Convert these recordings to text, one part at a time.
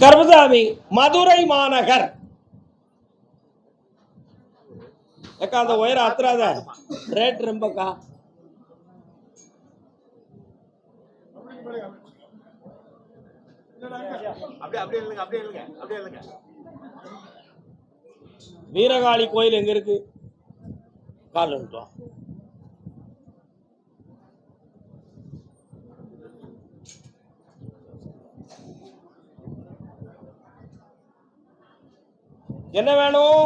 கர்மசாமி மதுரை மாநகர். அக்கா அந்த உயரம் அத்துறாத. ரேட் ரொம்பக்கா. வீரகாளி கோயில் எங்க இருக்கு? கால் வந்துட்டோம். என்ன வேணும்?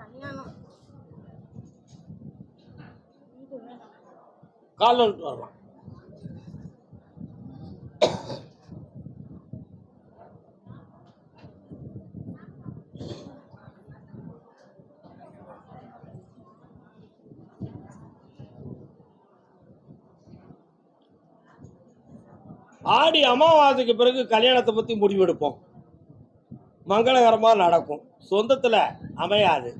கல்யாணம் கால் வரலாம். ஆடி அமாவாசைக்கு பிறகு கல்யாணத்தை பத்தி முடிவெடுப்போம். மங்களகரமா நடக்கும். சொந்தத்துல அமையாது.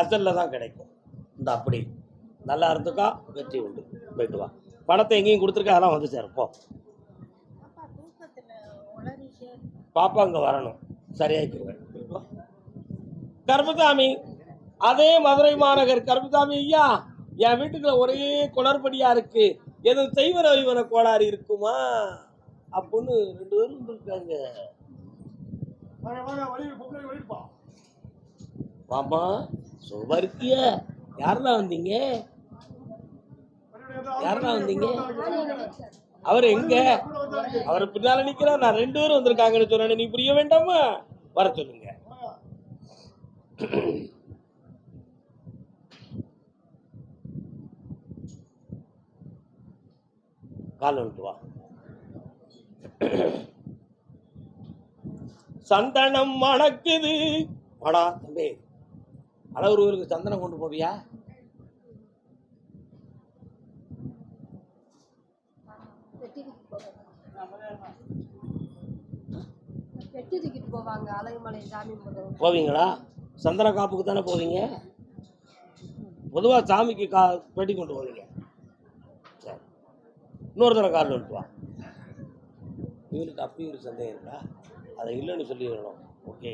அசல்ல தான் கிடைக்கும். இந்த அப்படி. நல்லா இருந்துக்கா வெற்றி உண்டு. போயிட்டு வா. பணத்தை எங்கேயும் கொடுத்துருக்க அதெல்லாம் வந்து சேரும். போ. பாப்பா அங்கே வரணும். சரியாக்கிடுவேன் கருப்பசாமி அதே மதுரை மாநகர். கருப்பசாமி ஐயா என் வீட்டுக்குள்ள ஒரே குளறுபடியா இருக்கு. எதுவும் செய்வன வைவன கோளாறு இருக்குமா? அப்படின்னு ரெண்டு பேரும் இருக்காங்க மாமா சும்மா இருக்கிய. யாரெல்லாம் வந்தீங்க? யாரெல்லாம் வந்தீங்க? அவர் எங்க? அவர் பின்னால நிக்கிறார். நான் ரெண்டு பேரும் வந்திருக்காங்கன்னு சொன்னேன் நீ புரிய வேண்டாமா? வர சொல்லுங்க. கால் வந்துட்டு வா. சந்தனம் மணக்குது. வாடா தம்பி. அளவுருவருக்கு சந்தனம் கொண்டு போவியா? போவீங்களா? சந்தன காப்புக்கு தானே போவீங்க? பொதுவாக சாமிக்கு கா பெட்டி கொண்டு போவீங்க. சரி. இன்னொரு தடவை காலில் வந்துட்டு வா. இவனுக்கு அப்படி ஒரு சந்தேகம் இருக்கா? அதை இல்லைன்னு சொல்லிடணும் ஓகே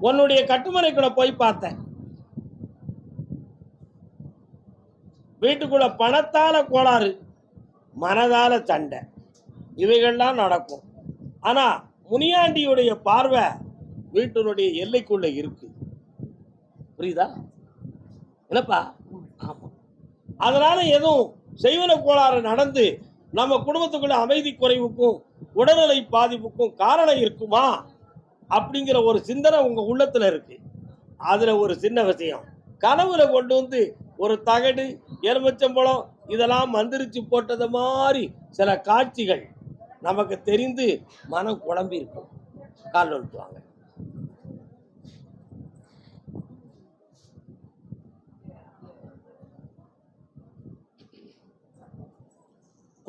உன்னுடைய கட்டுமனைக்குள்ள போய் பார்த்தேன். வீட்டுக்குள்ள பணத்தால கோளாறு மனதால சண்டை. இவைகள்லாம் நடக்கும். ஆனா முனியாண்டியுடைய பார்வை வீட்டினுடைய எல்லைக்குள்ள இருக்கு. புரியுதா? என்னப்பா? அதனால எதுவும் செய்வன கோளாறு நடந்து நம்ம குடும்பத்துக்குள்ள அமைதி குறைவுக்கும் உடல்நிலை பாதிப்புக்கும் காரணம் இருக்குமா? அப்படிங்கிற ஒரு சிந்தனை உங்கள் உள்ளத்தில் இருக்கு. அதில் ஒரு சின்ன விஷயம். கனவுல கொண்டு வந்து ஒரு தகடு எலுமிச்சம்பழம் இதெல்லாம் மந்திரிச்சு போட்டது மாதிரி சில காட்சிகள் நமக்கு தெரிந்து மனம் குழம்பி இருக்கும். கால் வந்துட்டுவாங்க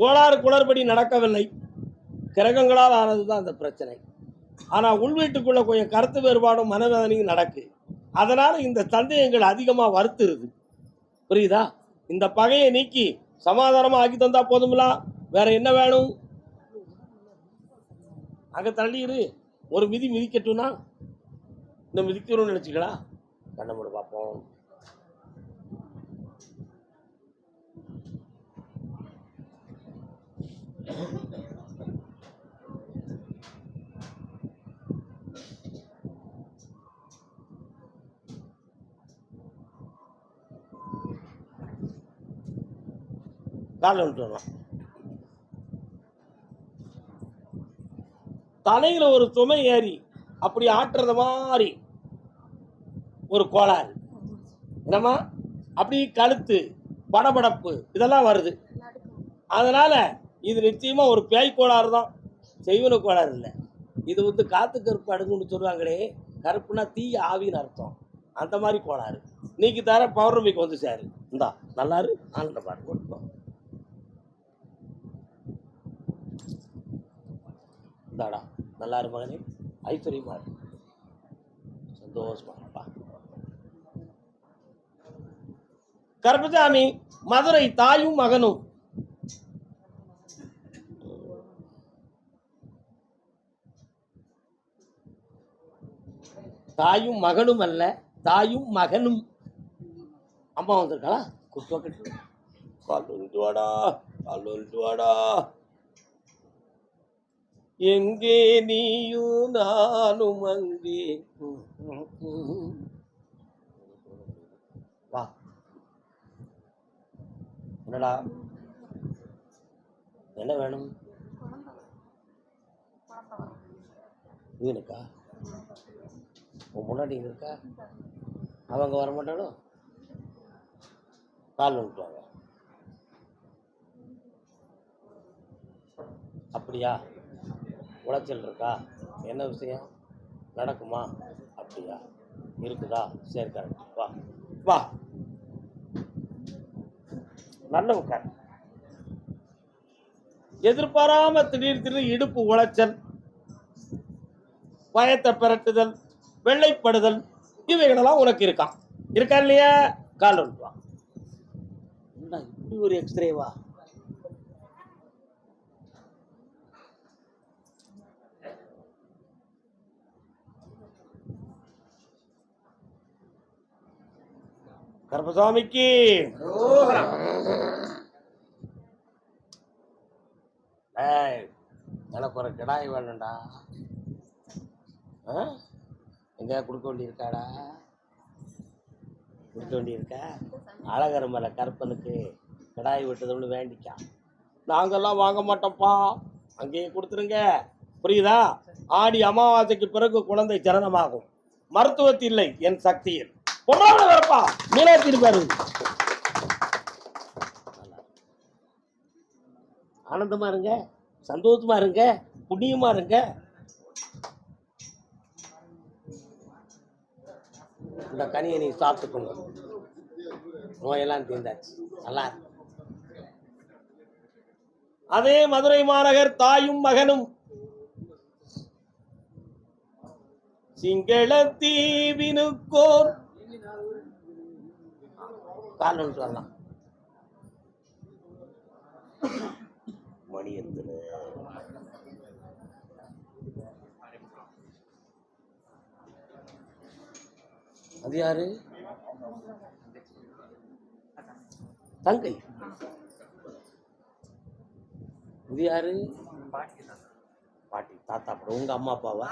கோளாறு குளறுபடி நடக்கவில்லை. கிரகங்களால் ஆனது தான் அந்த பிரச்சனை. ஆனால் உள்வீட்டுக்குள்ள கொஞ்சம் கருத்து வேறுபாடும் மனவேதனையும் நடக்கு. அதனால் இந்த சந்தேகங்கள் அதிகமாக வருத்துருது. புரியுதா? இந்த பகையை நீக்கி சமாதானமாக ஆக்கி தந்தால் போதுங்களா வேற என்ன வேணும்? அங்கே தள்ளிடு ஒரு மிதி மிதிக்கட்டும்னா? இந்த மிதிக்கணும்னு நினச்சிக்கலாம் கண்ண பார்ப்போம் காலில் விட்டு வரலாம். தலையில ஒரு சுமை ஏறி அப்படி ஆட்டுறது மாதிரி ஒரு கோளாறு. என்னம்மா? அப்படி கழுத்து படபடப்பு இதெல்லாம் வருது. அதனால இது நிச்சயமா ஒரு பேய் கோளாறு தான். செய்வன கோளாறு இல்லை. இது வந்து காத்து கருப்பு அடுங்குன்னு சொல்லுவாங்களே கருப்புனா தீ ஆவின்னு அர்த்தம். அந்த மாதிரி கோளாறு. இன்னைக்கு தர பௌர்ணமிக்கு வந்து சேரு. இந்தா நல்லாரு ஆண்ட பாட்டு கொடுப்போம் இந்தாடா நல்லா மகனே. ஐஸ்வர்யமா இரு. சந்தோஷமா இருப்பா கருப்பசாமி மதுரை தாயும் மகனும். தாயும் மகனும் அல்ல தாயும் மகனும். அம்மா வந்திருக்காளா? கட்டு கால் வாடா கால் வாடா. எங்கே நீயும் நானும் அங்கே. வா. என்னடா? என்ன வேணும்? இவனுக்கா உன் முன்னாடி இருக்கா? அவங்க வர மாட்டாலும் கால் விட்டுவாங்க அப்படியா? உளைச்சல் இருக்கா? என்ன விஷயம்? நடக்குமா? அப்படியா? இருக்குதா? சரி கரெக்ட் வா. வா. நல்ல உட்கார் எதிர்பாராம திடீர் திடீர் இடுப்பு உளைச்சல் பயத்தை பிரட்டுதல் வெள்ளைப்படுதல் இவைகளெல்லாம் உனக்கு இருக்கான் இருக்கா இல்லையா? கால் என்னடா இப்படி ஒரு எக்ஸ்ரேவா கருப்பசாமிக்கு. ஏய் எனக்கு ஒரு கிடாய் வேணும்டா. ஆ? எங்கேயா கொடுக்க வேண்டியிருக்காடா? கொடுக்க வேண்டியிருக்கா? அழகர் மலை கருப்பனுக்கு கிடாய் விட்டதும்னு வேண்டிக்கான். நாங்கெல்லாம் வாங்க மாட்டோம்ப்பா. அங்கேயே கொடுத்துருங்க. புரியுதா? ஆடி அமாவாசைக்கு பிறகு குழந்தை ஜனனமாகும் மருத்துவத்தில்லை என் சக்தியில். பொண்ணாட வரப்பா மீனாட்சி ஆனந்தமா இருங்க. சந்தோஷமா இருங்க. புண்ணியமா இருங்க. இந்த கனியை நீ சாப்பிட்டுக்கோங்க. நோயெல்லாம் தீர்ந்தாச்சு. நல்லா அதே மதுரை மாநகர் தாயும் மகனும் சிங்கள தீவினுக்கோர் சொல்லலாம் ஒன்று மணி எந்திர அது யாரு? தங்கை. இது யாரு? பாட்டி. தாத்தா படம். உங்க அம்மா அப்பாவா?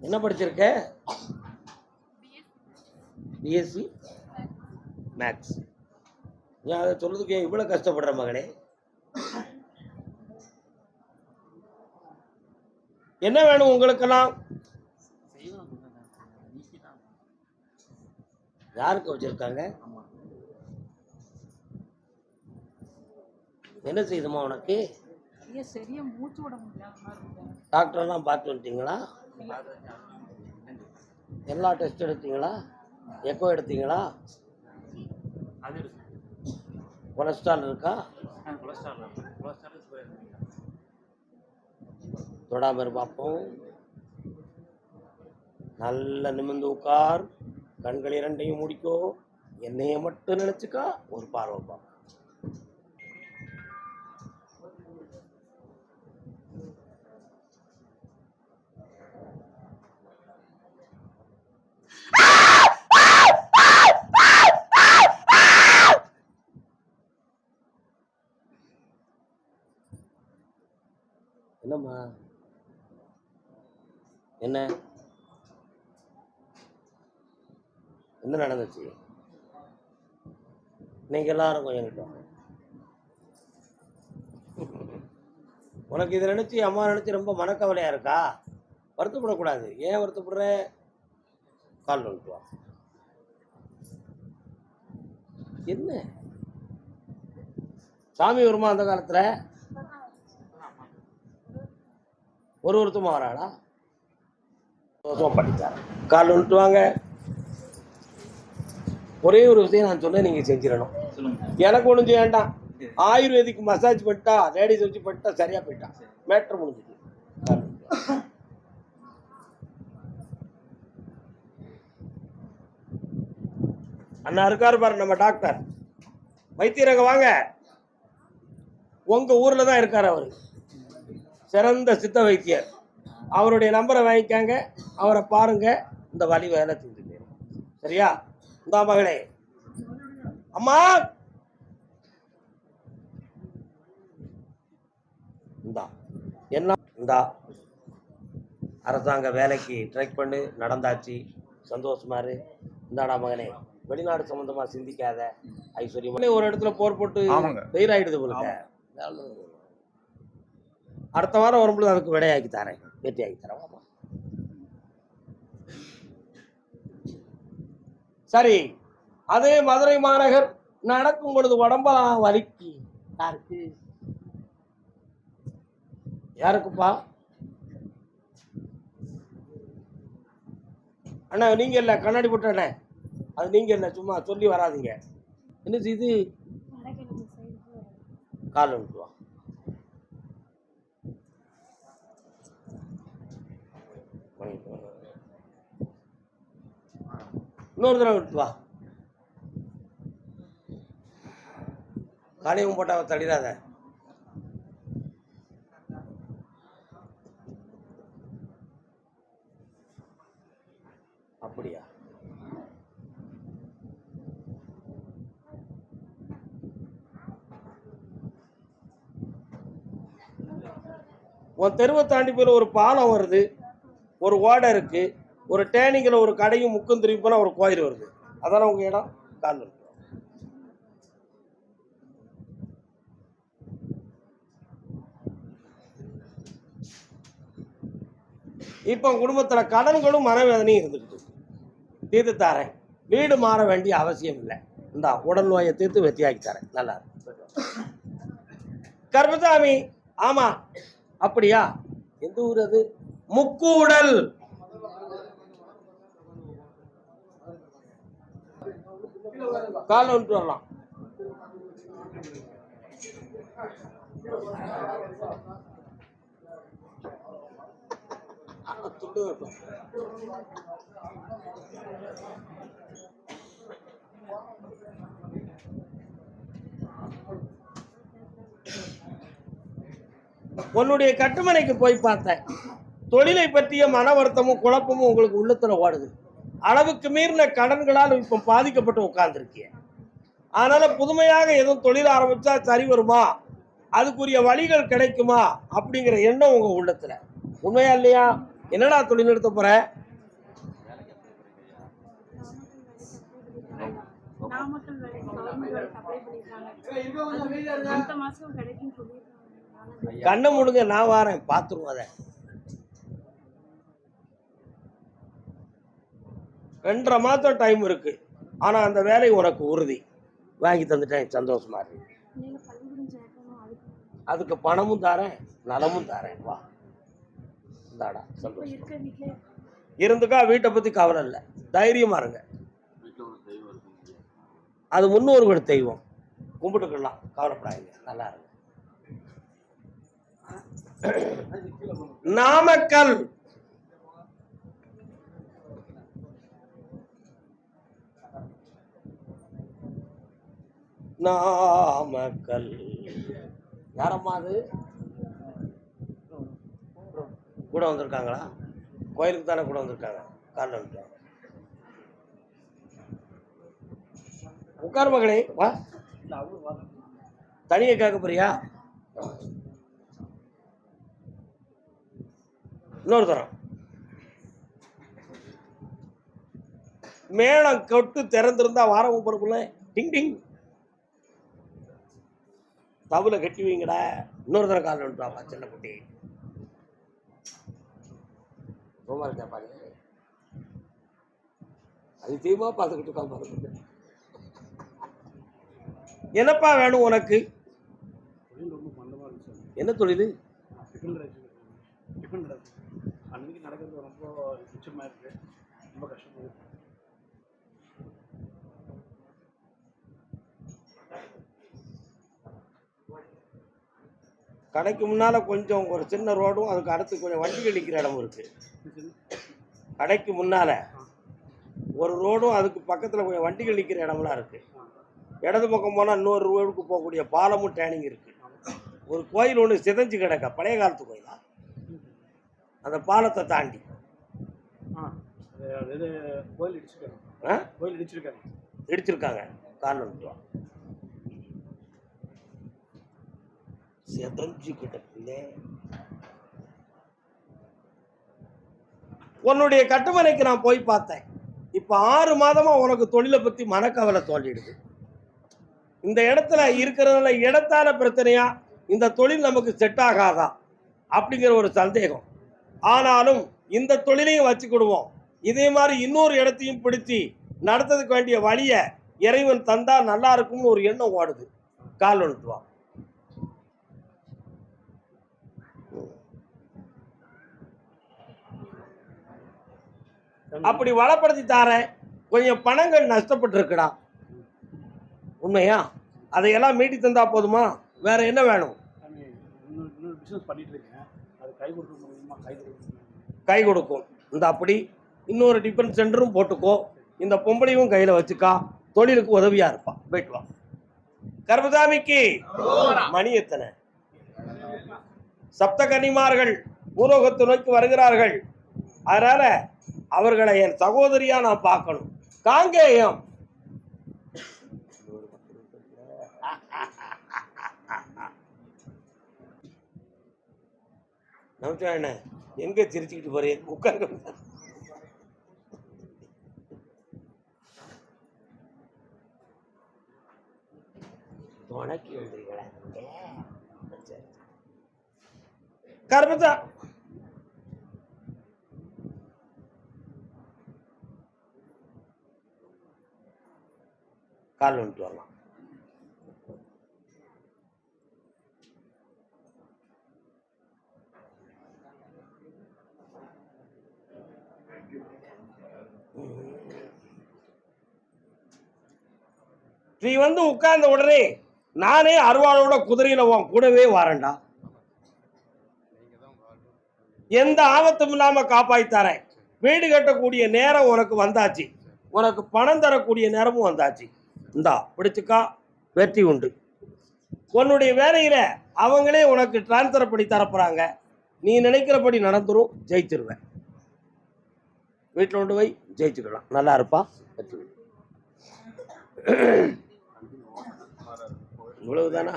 என்ன படிச்சிருக்க? பிஎஸ்சி மேக்ஸ் நீ அதை சொல்றதுக்கு ஏன் இவ்வளவு கஷ்டப்படுற மகளே என்ன வேணும் உங்களுக்கெல்லாம்? யாருக்கு வச்சிருக்காங்க? என்ன செய்யுதுமா உனக்கு? ஐயா சரியா மூச்சு விட முடியாம இருக்கேன் டாக்டர்லாம் பார்த்து வந்துட்டீங்களா? எல்லா டெஸ்ட் எடுத்தீங்களா? எக்கோ எடுத்தீங்களா? கொலஸ்ட்ரால் இருக்கா? கொலஸ்ட்ரால் கொலஸ்ட்ரால் தொடாமல் இரு பார்ப்போம் நல்ல நிமிர்ந்து உட்கார். கண்கள் இரண்டையும் முடிக்கோ. என்னைய மட்டும் நினைச்சுக்கா ஒரு பார்வை பார்ப்போம். என்ன? என்ன நடந்துச்சு? நீங்கள் எல்லாரும் கொஞ்சம் கிட்ட உனக்கு இதை நினச்சி அம்மா நினச்சி ரொம்ப மனக்கவலையாக இருக்கா? வருத்தப்படக்கூடாது. ஏன் வருத்தப்படுற? கால் வந்துட்டு என்ன? சாமி வருமா அந்த காலத்தில்? ஒரு ஒருத்தமா வராடா சந்தோஷமா பண்ணித்தார் கால் வந்துட்டு வாங்க. ஒரே ஒரு விஷயம் நான் சொன்னேன் நீங்க செஞ்சிடணும். எனக்கு ஒன்றும் செய்ய வேண்டாம். ஆயுர்வேதிக் மசாஜ் பண்ணிட்டா லேடிஸ் வச்சு பண்ணிட்டா சரியா போயிட்டா. மேட்ரு முடிஞ்சுது. கால். அண்ணா இருக்காரு பாரு நம்ம டாக்டர் வைத்தியரங்க வாங்க. உங்க ஊர்ல தான் இருக்காரு அவர். சிறந்த சித்த வைத்தியர். அவருடைய நம்பரை வாங்கிக்காங்க. அவரை பாருங்க. இந்த வலி வேலை செஞ்சு போயிடும் சரியா? இந்த மகளே. அம்மா! இந்தா. என்ன? இந்தா. அரசாங்க வேலைக்கு ட்ரை பண்ணு. நடந்தாச்சு. சந்தோஷமா இரு. இந்தாடா மகனே வெளிநாடு சம்பந்தமா சிந்திக்காத. ஐஸ்வர்யம் ஒரு இடத்துல போர் போட்டு. வெயில் ஆயிடுது அடுத்த வாரம் வரும்பொழுது அதுக்கு விடையாக்கி தரேன். வெட்டியாக்கி தரேன் வாமா. சரி அதே மதுரை மாநகர் நடக்கும் பொழுது உடம்பெல்லாம் வலிக்கு. யாருக்கு? யாருக்குப்பா? அண்ணா நீங்க இல்ல கண்ணாடி போட்ட அண்ணே. அது நீங்க இல்ல சும்மா சொல்லி வராதீங்க. என்ன சைடு கால் விட்டு வா இன்னொரு தடவை விட்டு வா. காலையும் போட்டாவை தள்ளிடாத. அப்படியா? உன் தெருவை தாண்டி போய் ஒரு பாலம் வருது ஒரு ஓடை இருக்குது ஒரு டேனிங்கில் ஒரு கடையும் முக்கும் திரும்பி போனால் ஒரு கோயில் வருது. அதானே உங்கள் இடம்? கால்வன் இப்போ குடும்பத்தில் கடன்களும் மனவேதனையும் இருந்துக்கிட்டு தீர்த்து தரேன். வீடு மாற வேண்டிய அவசியம் இல்லை. இந்தா உடல் நோயை தீர்த்து வெற்றியாக்கி தரேன். நல்லா கர்மசாமி ஆமா அப்படியா? எந்த ஊர் அது? முக்கூடல். கால விட்டு வரலாம். துண்டு உன்னுடைய கட்டுமனைக்கு போய் பார்த்தேன். தொழிலை பற்றிய மன வருத்தமும் குழப்பமும் உங்களுக்கு உள்ளத்துல ஓடுது. அளவுக்கு மீறின கடன்களால் இப்போ பாதிக்கப்பட்டு உட்கார்ந்துருக்கீங்க. அதனால புதுமையாக எதுவும் தொழில் ஆரம்பிச்சா சரி வருமா? அதுக்குரிய வழிகள் கிடைக்குமா? அப்படிங்கிற எண்ணம் உங்க உள்ளத்துல. உண்மையா இல்லையா? என்னடா தொழில் நிறுத்த சொல்லியிருக்காங்க. கண்ணை முடுங்க நான் வாரேன் பார்த்துருவோம் அதை. ரெண்டரை மாதம் டைம் இருக்கு. ஆனால் அந்த வேலை உனக்கு உறுதி. வாங்கி தந்துட்டேன் சந்தோஷமா இருக்கு அதுக்கு பணமும் தரேன் நலமும் தரேன். வா. இந்தாடா சந்தோஷம். இருந்துக்கா வீட்டை பற்றி கவலை இல்லை. தைரியமா இருங்க. அது முன்னோர்கள் தெய்வம். கும்பிட்டுக்கலாம் கவலைப்படாதீங்க. நல்லா இருங்க. நாமக்கல். நாமக்கல். யாரம்மா அது? கூட வந்திருக்காங்களா? கோயிலுக்கு தானே கூட வந்திருக்காங்க. காலில் வந்துட்டாங்க உட்கார் மகளே வா. தனியை கேட்க போறியா? இன்னொரு தரம். மேளம் கொட்டு திறந்திருந்தா வாரம் பொறுப்புல டிங் டிங். தவுல கட்டி வைங்கடா. இன்னொரு தரம் காலில் வந்துட்டாப்பா சின்ன குட்டி. சும்மா இருக்கா பாருங்க அதிசயமா பார்த்துக்கிட்டு இருக்கா பாருங்க என்னப்பா வேணும் உனக்கு? ரொம்ப என்ன தொழில்? டிஃபன் ரைஸ் அன்னைக்கு நடக்கிறது ரொம்ப மிச்சமாக இருக்கு. ரொம்ப கஷ்டமாக இருக்கு. கடைக்கு முன்னால கொஞ்சம் ஒரு சின்ன ரோடும் அதுக்கு அடுத்து கொஞ்சம் வண்டிகள் நிற்கிற இடமும் இருக்கு. கடைக்கு முன்னால ஒரு ரோடும் அதுக்கு பக்கத்தில் கொஞ்சம் வண்டிகள் நிற்கிற இடம்லாம் இருக்குது இடது பக்கம் போனால் இன்னொரு ரோடுக்கு போகக்கூடிய பாலமும் டேனிங் இருக்குது ஒரு கோயில் ஒன்று சிதைஞ்சு கிடக்க. பழைய காலத்து கோயிலா அந்த பாலத்தை தாண்டி. கோயில் இடிச்சிருக்காங்க. இடிச்சிருக்காங்க. இடிச்சிருக்காங்க. காரணம் சிதைஞ்சு கிடக்குலே உன்னுடைய கட்டுமனைக்கு நான் போய் பார்த்தேன். இப்போ ஆறு மாதமா உனக்கு தொழிலை பத்தி மனக்கவலை தோண்டிடுது இந்த இடத்துல இருக்கிறதுனால இடத்தான பிரச்சனையா? இந்த தொழில் நமக்கு செட் ஆகாதா? அப்படிங்கிற ஒரு சந்தேகம். ஆனாலும் இந்த தொழிலையும் வச்சுக்கிடுவோம். இதே மாதிரி இன்னொரு இடத்தையும் பிடிச்சி நடத்துறதுக்கு வேண்டிய வழியை இறைவன் தந்தா நல்லா இருக்கும்னு ஒரு எண்ணம் ஓடுது. கால் ஒழுத்துவா அப்படி வளப்படுத்தி தாரேன் கொஞ்சம் பணங்கள் நஷ்டப்பட்டு இருக்குடா உண்மையா? அதையெல்லாம் மீட்டி தந்தா போதுமா? வேற என்ன வேணும்? கை கொடுக்கும் இந்த அப்படி இன்னொரு டிஃபன் சென்டரும் போட்டுக்கோ. இந்த பொம்பளையும் கையில் வச்சுக்கா. தொழிலுக்கு உதவியா இருப்பா. போயிட்டு வா. கர்மசாமிக்கு மணி எத்தனை? சப்த கன்னிமார்கள் பூலோகத்து நோக்கி வருகிறார்கள். அதனால அவர்களை என் சகோதரியா நான் பார்க்கணும். காங்கேயம். நமச்சிவாயண்ண எங்க சிரிச்சுக்கிட்டு போறீங்க? உட்காருங்க. துணைக்கு வந்தீங்களா சரி. கால் வந்துட்டு வரலாம். நீ வந்து உட்கார்ந்த உடனே நானே அருவாளோட குதிரையில உன் கூடவே வரேன்டா. எந்த ஆபத்தும் இல்லாம காப்பாய்த்தாரேன் வீடு கட்டக்கூடிய நேரம் உனக்கு வந்தாச்சு. உனக்கு பணம் தரக்கூடிய நேரமும் வந்தாச்சு. இந்தா பிடிச்சிக்கா வெற்றி உண்டு. உன்னுடைய வேலையில் அவங்களே உனக்கு டிரான்ஸ்ஃபர் பண்ணி தரப்போகிறாங்க நீ நினைக்கிறபடி நடந்துரும் ஜெயிச்சிருவேன். வீட்டில் கொண்டு போய் ஜெயிச்சுக்கலாம். நல்லா இருப்பா வெற்றி உண்டு. இவ்வளவுதானா?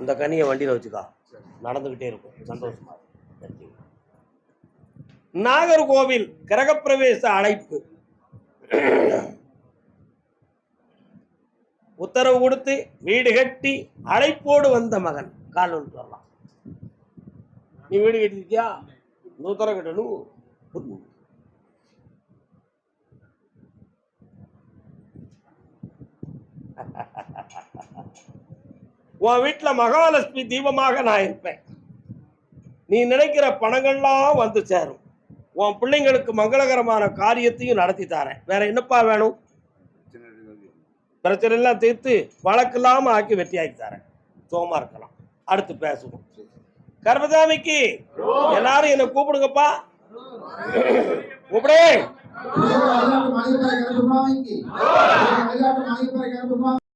இந்த கனியை வண்டியில் வச்சுக்கா. நடந்துக்கிட்டே இருக்கும். சந்தோஷமாக இருக்கும். வெற்றி. நாகர்கோவில் கிரகப்பிரவேச அழைப்பு. உத்தரவு கொடுத்து வீடு கட்டி அழைப்போடு வந்த மகன். கால் ஒன்று நீ வீடு கட்டிருக்கியா உத்தரவு கட்டணும். உன் வீட்டில் மகாலட்சுமி தீபமாக நான் இருப்பேன். நீ நினைக்கிற பணங்கள்லாம் வந்து சேரும். உன் பிள்ளைங்களுக்கு மங்களகரமான காரியத்தையும் நடத்தி தரேன். வேற என்னப்பா வேணும்? பிரச்சனை எல்லாம் தீர்த்து வழக்கில்லாம ஆக்கி வெற்றியாக்கி தரேன். சோமா இருக்கலாம். அடுத்து பேசுவோம். கர்மசாமிக்கு எல்லாரும் என்ன கூப்பிடுங்கப்பா. கூப்பிடு.